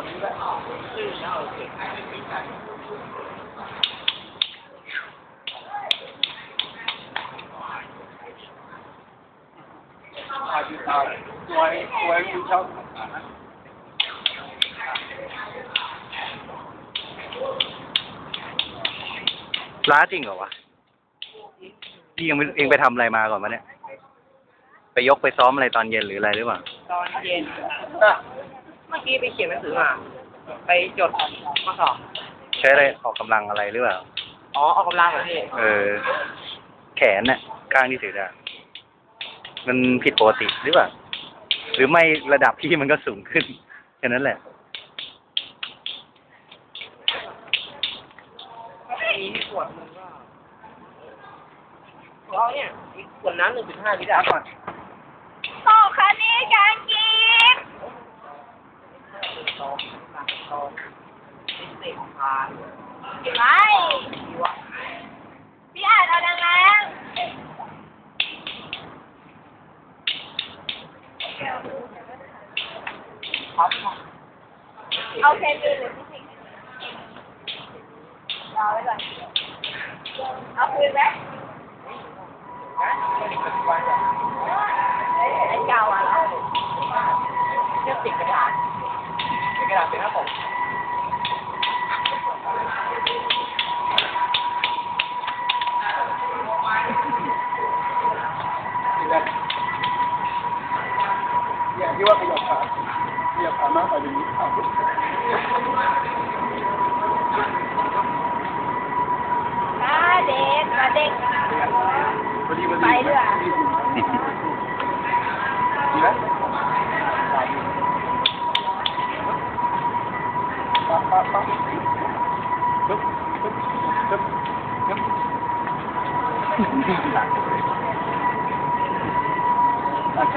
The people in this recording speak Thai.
อนนี้แบบชื่อแล้วโอเคอาทิตย์ตาสวยสวยคุณชอบล้าจริงเหรอวะพี่ยังไม่เองไปทำอะไรมาก่อนวะเนี่ย ไปยกไปซ้อมอะไรตอนเย็นหรืออะไรหรือเปล่า ตอนเย็น เออเมื่อกี้ไปเขียนหนังสือมา ไปจดข้อสอบ ใช้อะไรออกกำลังอะไรหรือเปล่า อ๋อออกกำลังเหรอพี่ เออ แขนน่ะข้างที่ถือได้มันผิดปกติหรือเปล่า หรือไม่ระดับพี่มันก็สูงขึ้นแค่นั้นแหละ มีขวดมึงก็เราเนี่ยอีกขวดน้ำหนึ่งจุดห้าลิตรก่อน โอ้คันนี้การกิน สองหลักสองเต็มพานไม่พี่อ่านเอาดังนั้นเอาเคมี เอาคืนไหมไอ้เก่าอะเหรอเทียบติดกระดาษติดกระดาษเป็นหน้าปกเนี่ยที่ว่าขยับขาขยับขามากไปอย่างนี้ขาปุ๊บอ่าเด็กมาเด็ก พอดีพอไปดีด้วย โอเค